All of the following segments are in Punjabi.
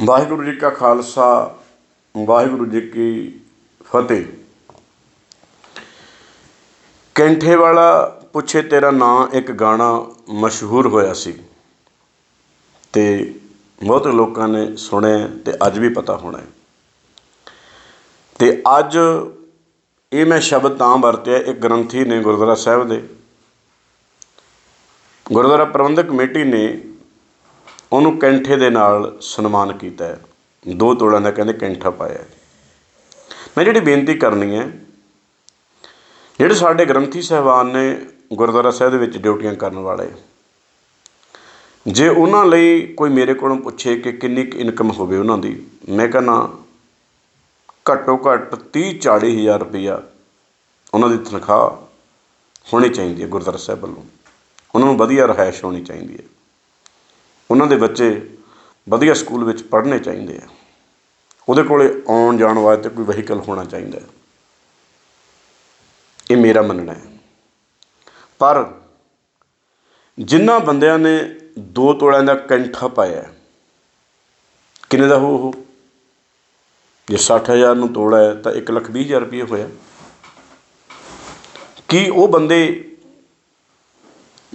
ਵਾਹਿਗੁਰੂ ਜੀ ਕਾ ਖਾਲਸਾ, ਵਾਹਿਗੁਰੂ ਜੀ ਕੀ ਫਤਿਹ। ਕੈਂਠੇ ਵਾਲਾ ਪੁੱਛੇ ਤੇਰਾ ਨਾਂ, ਇੱਕ ਗਾਣਾ ਮਸ਼ਹੂਰ ਹੋਇਆ ਸੀ। ਤੇ ਬਹੁਤ ਲੋਕਾਂ ਨੇ ਸੁਣਿਆ ਤੇ ਅੱਜ ਵੀ ਪਤਾ ਹੋਣਾ ਹੈ। ਤੇ ਅੱਜ ਇਹ ਮੈਂ ਸ਼ਬਦ ਤਾਂ ਵਰਤਿਆ, ਇੱਕ ਗ੍ਰੰਥੀ ਨੇ ਗੁਰਦੁਆਰਾ ਸਾਹਿਬ ਦੇ। ਗੁਰਦੁਆਰਾ ਪ੍ਰਬੰਧਕ ਕਮੇਟੀ ਨੇ ਉਹਨੂੰ ਕੈਂਠੇ ਦੇ ਨਾਲ ਸਨਮਾਨ ਕੀਤਾ ਹੈ। ਦੋ ਤੋੜਾਂ ਦਾ ਕਹਿੰਦੇ ਕੈਂਠਾ ਪਾਇਆ ਮੈਂ ਜਿਹੜੀ ਬੇਨਤੀ ਕਰਨੀ ਹੈ, ਜਿਹੜੇ ਸਾਡੇ ਗ੍ਰੰਥੀ ਸਾਹਿਬਾਨ ਨੇ ਗੁਰਦੁਆਰਾ ਸਾਹਿਬ ਦੇ ਵਿੱਚ ਡਿਊਟੀਆਂ ਕਰਨ ਵਾਲੇ, ਜੇ ਉਹਨਾਂ ਲਈ ਕੋਈ ਮੇਰੇ ਕੋਲੋਂ ਪੁੱਛੇ ਕਿ ਕਿੰਨੀ ਕੁ ਇਨਕਮ ਹੋਵੇ ਉਹਨਾਂ ਦੀ, ਮੈਂ ਕਹਿੰਦਾ ਘੱਟੋ ਘੱਟ 30 40 ਹਜ਼ਾਰ ਰੁਪਈਆ ਉਹਨਾਂ ਦੀ ਤਨਖਾਹ ਹੋਣੀ ਚਾਹੀਦੀ ਹੈ ਗੁਰਦੁਆਰਾ ਸਾਹਿਬ ਵੱਲੋਂ। ਉਹਨਾਂ ਨੂੰ ਵਧੀਆ ਰਿਹਾਇਸ਼ ਹੋਣੀ ਚਾਹੀਦੀ ਹੈ। ਉਹਨਾਂ ਦੇ ਬੱਚੇ ਵਧੀਆ ਸਕੂਲ ਵਿੱਚ ਪੜ੍ਹਨੇ ਚਾਹੀਦੇ ਆ। ਉਹਦੇ ਕੋਲੇ ਆਉਣ ਜਾਣ ਵਾਸਤੇ ਕੋਈ ਵਹੀਕਲ ਹੋਣਾ ਚਾਹੀਦਾ ਹੈ। ਇਹ ਮੇਰਾ ਮੰਨਣਾ ਹੈ। ਪਰ ਜਿਨ੍ਹਾਂ ਬੰਦਿਆਂ ਨੇ ਦੋ ਤੋਲਿਆਂ ਦਾ ਕੈਂਠਾ ਪਾਇਆ ਕਿੰਨੇ ਦਾ ਹੋ ਉਹ? ਜੇ 60000 ਨੂੰ ਤੋੜਾ ਹੈ ਤਾਂ 1 ਲੱਖ ਵੀਹ ਹਜ਼ਾਰ ਰੁਪਏ ਹੋਇਆ। ਕੀ ਉਹ ਬੰਦੇ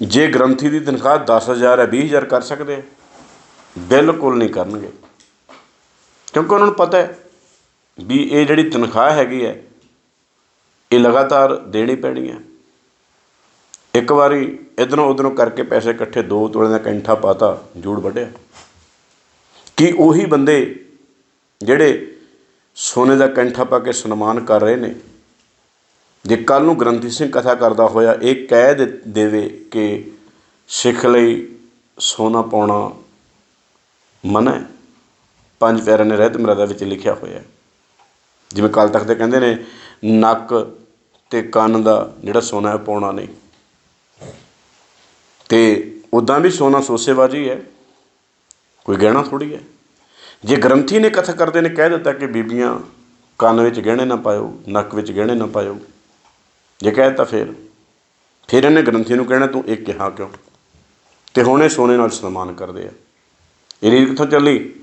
ਜੇ ਗ੍ਰੰਥੀ ਦੀ ਤਨਖਾਹ 10000 ਹੈ 20000 ਕਰ ਸਕਦੇ ਆ। ਬਿਲਕੁਲ ਨਹੀਂ ਕਰਨਗੇ। ਕਿਉਂਕਿ ਉਹਨਾਂ ਨੂੰ ਪਤਾ ਹੈ ਵੀ ਇਹ ਜਿਹੜੀ ਤਨਖਾਹ ਹੈਗੀ ਹੈ, ਇਹ ਲਗਾਤਾਰ ਦੇਣੀ ਪੈਣੀ ਹੈ। ਇੱਕ ਵਾਰੀ ਇਧਰੋਂ ਉਧਰੋਂ ਕਰਕੇ ਪੈਸੇ ਇਕੱਠੇ ਦੋ ਤੋਲੇ ਦਾ ਕੈਂਠਾ ਪਾਤਾ, ਜੂੜ ਵੱਢਿਆ। ਕੀ ਉਹੀ ਬੰਦੇ ਜਿਹੜੇ ਸੋਨੇ ਦਾ ਕੈਂਠਾ ਪਾ ਕੇ ਸਨਮਾਨ ਕਰ ਰਹੇ ਨੇ ਜੇ ਕੱਲ੍ਹ ਨੂੰ ਗ੍ਰੰਥੀ ਸਿੰਘ ਕਥਾ ਕਰਦਾ ਹੋਇਆ ਇਹ ਕਹਿ ਦੇ- ਦੇਵੇ ਕਿ ਸਿੱਖ ਲਈ ਸੋਨਾ ਪਾਉਣਾ ਮਨਾ ਹੈ। ਪੰਜ ਪਿਆਰਿਆਂ ਨੇ ਰਹਿਤ ਮਰਾਦਾ ਵਿੱਚ ਲਿਖਿਆ ਹੋਇਆ ਜਿਵੇਂ ਕੱਲ ਤੱਕ ਤੇ ਕਹਿੰਦੇ ਨੇ, ਨੱਕ ਤੇ ਕੰਨ ਦਾ ਜਿਹੜਾ ਸੋਨਾ ਹੈ ਪਾਉਣਾ ਨਹੀਂ। ਤੇ ਉਦਾਂ ਵੀ ਸੋਨਾ ਸੋਸੇਬਾਜੀ ਹੈ। ਕੋਈ ਗਹਿਣਾ ਥੋੜੀ ਹੈ। ਜੇ ਗ੍ਰੰਥੀ ਨੇ ਕਥਾ ਕਰਦੇ ਨੇ, ਕਹਿ ਦਿੱਤਾ ਕਿ ਬੀਬੀਆਂ ਕੰਨ ਵਿੱਚ ਗਹਿਣੇ ਨਾ ਪਾਇਓ, ਨੱਕ ਵਿੱਚ ਗਹਿਣੇ ਨਾ ਪਾਇਓ ਜੇ ਕਹਿ ਦਿੱਤਾ ਫਿਰ। ਫਿਰ ਇਹਨੇ ਗ੍ਰੰਥੀ ਨੂੰ ਕਹਿਣਾ, ਤੂੰ ਇਹ ਕਿਹਾ ਕਿਉਂ? ਤੇ ਹੁਣ ਇਹ ਸੋਨੇ ਨਾਲ ਸਨਮਾਨ ਕਰਦੇ ਆ। ਇਹ ਰੀਤ ਕਿੱਥੋਂ ਚੱਲੀ?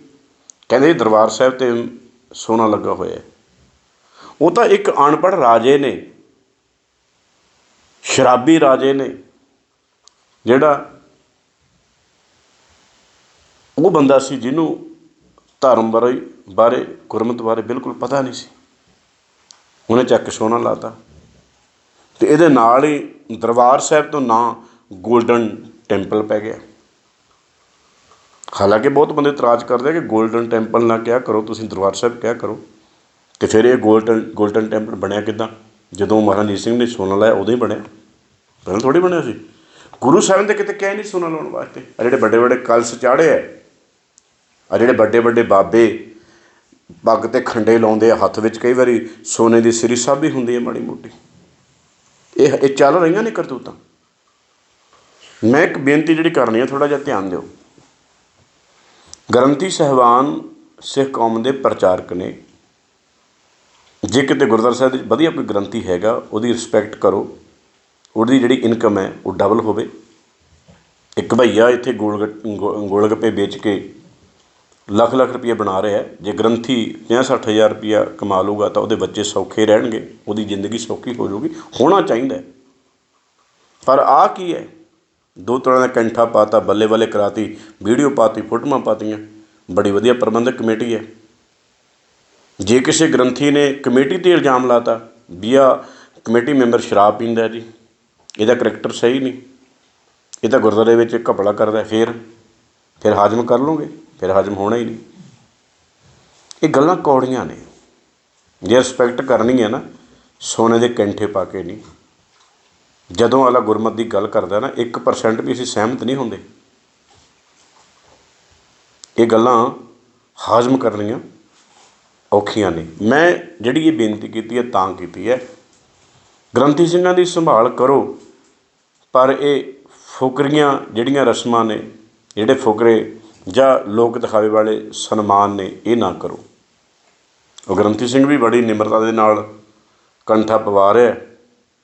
ਕਹਿੰਦੇ ਜੀ, ਦਰਬਾਰ ਸਾਹਿਬ ਤੇ ਸੋਨਾ ਲੱਗਾ ਹੋਇਆ। ਉਹ ਤਾਂ ਇੱਕ ਅਨਪੜ੍ਹ ਰਾਜੇ ਨੇ, ਸ਼ਰਾਬੀ ਰਾਜੇ ਨੇ, ਜਿਹੜਾ ਉਹ ਬੰਦਾ ਸੀ ਜਿਹਨੂੰ ਧਰਮ ਬਾਰੇ ਬਾਰੇ, ਗੁਰਮਤ ਬਾਰੇ ਬਿਲਕੁਲ ਪਤਾ ਨਹੀਂ ਸੀ। ਉਹਨੇ ਚੱਕ ਸੋਨਾ ਲਾਤਾ। ਤੇ ਇਹਦੇ ਨਾਲ ਹੀ ਦਰਬਾਰ ਸਾਹਿਬ ਤੋਂ ਨਾਂ ਗੋਲਡਨ ਟੈਂਪਲ ਪੈ ਗਿਆ। ਹਾਲਾਂਕਿ ਬਹੁਤ ਬੰਦੇ ਇਤਰਾਜ਼ ਕਰਦੇ ਆ ਕਿ ਗੋਲਡਨ ਟੈਂਪਲ ਨਾ ਕਿਹਾ ਕਰੋ, ਤੁਸੀਂ ਦਰਬਾਰ ਸਾਹਿਬ ਕਿਹਾ ਕਰੋ? ਤੇ ਫਿਰ ਇਹ ਗੋਲਡਨ ਗੋਲਡਨ ਟੈਂਪਲ ਬਣਿਆ ਕਿਦਾਂ? ਜਦੋਂ ਮਹਾਰਾਜੀ ਸਿੰਘ ਨੇ ਸੋਨਾ ਲਾਇਆ, ਉਦੋਂ ਹੀ ਬਣਿਆ। ਪਹਿਲਾਂ ਥੋੜੀ ਬਣਿਆ ਸੀ। ਗੁਰੂ ਸਾਹਿਬ ਨੇ ਕਿਤੇ ਕਹਿ ਨਹੀਂ ਸੋਨਾ ਲਾਉਣ ਵਾਸਤੇ। ਆ ਜਿਹੜੇ ਵੱਡੇ ਵੱਡੇ ਕਲਸ ਚਾੜੇ ਆ ਆ ਜਿਹੜੇ ਵੱਡੇ ਵੱਡੇ ਬਾਬੇ ਪੱਗ ਤੇ ਖੰਡੇ ਲਾਉਂਦੇ ਆ, ਹੱਥ ਵਿੱਚ ਕਈ ਵਾਰੀ ਸੋਨੇ ਦੀ ਸ੍ਰੀ ਸਾਹਿਬ ਵੀ ਹੁੰਦੀ ਹੈ ਮਾੜੀ ਮੋਟੀ। ਇਹ ਇਹ ਚੱਲ ਰਹੀਆਂ ਨੇ ਕਰਤੂਤਾਂ। ਮੈਂ ਇੱਕ ਬੇਨਤੀ ਜਿਹੜੀ ਕਰਨੀ ਹੈ ਥੋੜਾ ਜਿਹਾ ਧਿਆਨ ਦਿਓ। ਗ੍ਰੰਥੀ ਸਹਿਬਾਨ ਸਿੱਖ ਕੌਮ ਦੇ ਪ੍ਰਚਾਰਕ ਨੇ, ਜੇ ਕਿਤੇ ਗੁਰਦੁਆਰਾ ਸਾਹਿਬ ਵਿੱਚ ਵਧੀਆ ਕੋਈ ਗ੍ਰੰਥੀ ਹੈਗਾ, ਉਹਦੀ ਰਿਸਪੈਕਟ ਕਰੋ। ਉਹਦੀ ਜਿਹੜੀ ਇਨਕਮ ਹੈ, ਉਹ ਡਬਲ ਹੋਵੇ। ਇੱਕ ਭਈਆ ਇੱਥੇ ਗੋਲ ਗੋਲਗੱਪੇ ਵੇਚ ਕੇ ਲੱਖ ਲੱਖ ਰੁਪਈਏ ਬਣਾ ਰਿਹਾ ਜੇ ਗ੍ਰੰਥੀ 50 ਹਜ਼ਾਰ ਰੁਪਈਆ ਕਮਾ ਲੂਗਾ ਤਾਂ ਉਹਦੇ ਬੱਚੇ ਸੌਖੇ ਰਹਿਣਗੇ ਉਹਦੀ ਜ਼ਿੰਦਗੀ ਸੌਖੀ ਹੋ ਜਾਊਗੀ ਹੋਣਾ ਚਾਹੀਦਾ ਪਰ ਆ ਕੀ ਹੈ? ਦੋ ਤਰ੍ਹਾਂ ਦਾ ਕੈਂਠਾ ਪਾਤਾ ਬੱਲੇ ਬੱਲੇ ਕਰਾਤੀ ਵੀਡੀਓ ਪਾਤੀ ਫੋਟੋਆਂ ਪਾਤੀਆਂ। ਬੜੀ ਵਧੀਆ ਪ੍ਰਬੰਧਕ ਕਮੇਟੀ ਹੈ। ਜੇ ਕਿਸੇ ਗ੍ਰੰਥੀ ਨੇ ਕਮੇਟੀ ਤੇ ਇਲਜ਼ਾਮ ਲਾਤਾ ਵੀ ਆ ਕਮੇਟੀ ਮੈਂਬਰ ਸ਼ਰਾਬ ਪੀਂਦਾ ਜੀ ਇਹਦਾ ਕਰੈਕਟਰ ਸਹੀ ਨਹੀਂ। ਇਹ ਤਾਂ ਗੁਰਦੁਆਰੇ ਵਿੱਚ ਘਪਲਾ ਕਰਦਾ ਹੈ, ਫਿਰ ਫਿਰ ਹਾਜ਼ਮ ਕਰ ਲਓਗੇ ਫਿਰ ਹਾਜ਼ਮ ਹੋਣਾ ਹੀ ਨਹੀਂ। ਇਹ ਗੱਲਾਂ ਕੌੜੀਆਂ ਨੇ। ਜੇ ਰਿਸਪੈਕਟ ਕਰਨੀ ਹੈ ਨਾ, ਸੋਨੇ ਦੇ ਕੈਂਠੇ ਪਾ ਕੇ ਨਹੀਂ। ਜਦੋਂ ਵਾਲਾ ਗੁਰਮਤ ਦੀ ਗੱਲ ਕਰਦਾ ਨਾ 1% ਵੀ ਅਸੀਂ ਸਹਿਮਤ ਨਹੀਂ ਹੁੰਦੇ। ਇਹ ਗੱਲਾਂ ਹਾਜ਼ਮ ਕਰਨੀਆਂ ਔਖੀਆਂ ਨੇ। ਮੈਂ ਜਿਹੜੀ ਇਹ ਬੇਨਤੀ ਕੀਤੀ ਹੈ, ਤਾਂ ਕੀਤੀ ਹੈ। ਗ੍ਰੰਥੀ ਸਿੰਘਾਂ ਦੀ ਸੰਭਾਲ ਕਰੋ, ਪਰ ਇਹ ਫੁਕਰੀਆਂ ਜਿਹੜੀਆਂ ਰਸਮਾਂ ਨੇ, ਜਿਹੜੇ ਫੁਕਰੇ ਜਾਂ ਲੋਕ ਦਿਖਾਵੇ ਵਾਲੇ ਸਨਮਾਨ ਨੇ ਇਹ ਨਾ ਕਰੋ। ਉਹ ਗ੍ਰੰਥੀ ਸਿੰਘ ਵੀ ਬੜੀ ਨਿਮਰਤਾ ਦੇ ਨਾਲ ਕੰਠਾ ਪਵਾ ਰਿਹਾ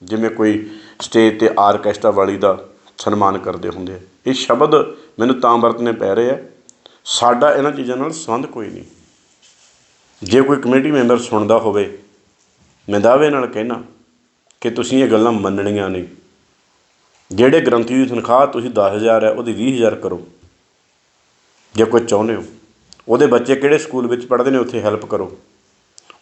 ਜਿਵੇਂ ਕੋਈ ਸਟੇਜ ਤੇ ਆਰਕੈਸਟਰਾ ਵਾਲੀ ਦਾ ਸਨਮਾਨ ਕਰਦੇ ਹੁੰਦੇ ਆ। ਇਹ ਸ਼ਬਦ ਮੈਨੂੰ ਤਾਂ ਵਰਤਨੇ ਪੈ ਰਹੇ ਆ। ਸਾਡਾ ਇਹਨਾਂ ਚੀਜ਼ਾਂ ਨਾਲ ਸੰਬੰਧ ਕੋਈ ਨਹੀਂ। ਜੇ ਕੋਈ ਕਮੇਟੀ ਮੈਂਬਰ ਸੁਣਦਾ ਹੋਵੇ, ਮੈਂ ਦਾਅਵੇ ਨਾਲ ਕਹਿਣਾ ਕਿ ਤੁਸੀਂ ਇਹ ਗੱਲਾਂ ਮੰਨਣੀਆਂ ਨਹੀਂ। ਜਿਹੜੇ ਗ੍ਰੰਥੀ ਦੀ ਤਨਖਾਹ ਤੁਸੀਂ 10000 ਹੈ, ਉਹਦੀ 20000 ਕਰੋ। ਜੇ ਕੋਈ ਚਾਹੁੰਦੇ ਹੋ। ਉਹਦੇ ਬੱਚੇ ਕਿਹੜੇ ਸਕੂਲ ਵਿੱਚ ਪੜ੍ਹਦੇ ਨੇ, ਉੱਥੇ ਹੈਲਪ ਕਰੋ।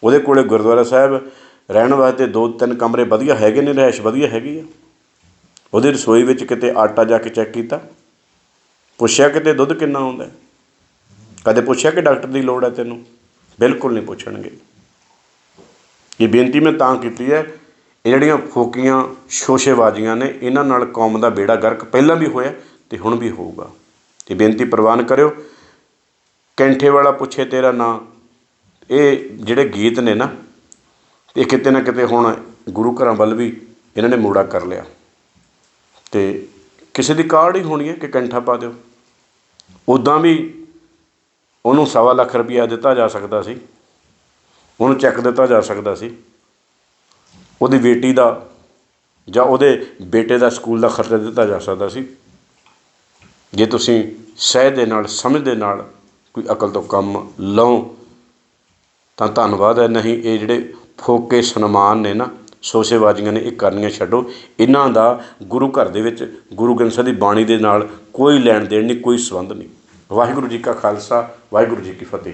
ਉਹਦੇ ਕੋਲ ਗੁਰਦੁਆਰਾ ਸਾਹਿਬ, ਰਹਿਣ ਵਾਸਤੇ ਦੋ ਤਿੰਨ ਕਮਰੇ ਵਧੀਆ ਹੈਗੇ ਨੇ, ਰਿਹਾਇਸ਼ ਵਧੀਆ ਹੈਗੀ ਆ। ਉਹਦੀ ਰਸੋਈ ਵਿੱਚ ਕਿਤੇ ਆਟਾ ਜਾ ਕੇ ਚੈੱਕ ਕੀਤਾ। ਪੁੱਛਿਆ ਕਿਤੇ ਦੁੱਧ ਕਿੰਨਾ ਆਉਂਦਾ ਕਦੇ ਪੁੱਛਿਆ ਕਿ ਡਾਕਟਰ ਦੀ ਲੋੜ ਹੈ ਤੈਨੂੰ? ਬਿਲਕੁਲ ਨਹੀਂ ਪੁੱਛਣਗੇ। ਇਹ ਬੇਨਤੀ ਮੈਂ ਤਾਂ ਕੀਤੀ ਹੈ, ਇਹ ਜਿਹੜੀਆਂ ਫੋਕੀਆਂ ਸ਼ੋਸ਼ੇਬਾਜ਼ੀਆਂ ਨੇ, ਇਹਨਾਂ ਨਾਲ ਕੌਮ ਦਾ ਬੇੜਾ ਗਰਕ ਪਹਿਲਾਂ ਵੀ ਹੋਇਆ ਤੇ ਹੁਣ ਵੀ ਹੋਊਗਾ। ਇਹ ਬੇਨਤੀ ਪ੍ਰਵਾਨ ਕਰਿਓ। ਕੈਂਠੇ ਵਾਲਾ ਪੁੱਛੇ, ਤੇਰਾ ਨਾਂ? ਇਹ ਜਿਹੜੇ ਗੀਤ ਨੇ ਨਾ, ਇਹ ਕਿਤੇ ਨਾ ਕਿਤੇ ਹੁਣ ਗੁਰੂ ਘਰਾਂ ਵੱਲ ਵੀ ਇਹਨਾਂ ਨੇ ਮੋੜਾ ਕਰ ਲਿਆ। ਤੇ ਕਿਸੇ ਦੀ ਕਾਰਡ ਹੀ ਹੋਣੀ ਹੈ ਕਿ ਕੈਂਠਾ ਪਾ ਦਿਓ। ਉਦਾਂ ਵੀ ਉਹਨੂੰ ਸਵਾ ਲੱਖ ਰੁਪਇਆ ਦਿੱਤਾ ਜਾ ਸਕਦਾ ਸੀ। ਉਹਨੂੰ ਚੈੱਕ ਦਿੱਤਾ ਜਾ ਸਕਦਾ ਸੀ। ਉਹਦੀ ਬੇਟੀ ਦਾ ਜਾਂ ਉਹਦੇ ਬੇਟੇ ਦਾ ਸਕੂਲ ਦਾ ਖਰਚਾ ਦਿੱਤਾ ਜਾ ਸਕਦਾ ਸੀ। ਜੇ ਤੁਸੀਂ ਸਹਿ ਦੇ ਨਾਲ, ਸਮਝ ਦੇ ਨਾਲ ਕੋਈ ਅਕਲ ਤੋਂ ਕੰਮ ਲਓ, ਤਾਂ ਧੰਨਵਾਦ ਹੈ। ਨਹੀਂ, ਇਹ ਜਿਹੜੇ ਫੋਕੇ ਸਨਮਾਨ ਨੇ ਨਾ, ਸੋਸ਼ੇਬਾਜ਼ੀਆਂ ਨੇ ਇਹ ਕਰਨੀਆਂ ਛੱਡੋ। ਇਹਨਾਂ ਦਾ ਗੁਰੂ ਘਰ ਦੇ ਵਿੱਚ, ਗੁਰੂ ਗ੍ਰੰਥ ਸਾਹਿਬ ਦੀ ਬਾਣੀ ਦੇ ਨਾਲ ਕੋਈ ਲੈਣ ਦੇਣ ਨਹੀਂ, ਕੋਈ ਸੰਬੰਧ ਨਹੀਂ। ਵਾਹਿਗੁਰੂ ਜੀ ਕਾ ਖਾਲਸਾ, ਵਾਹਿਗੁਰੂ ਜੀ ਕੀ ਫਤਿਹ।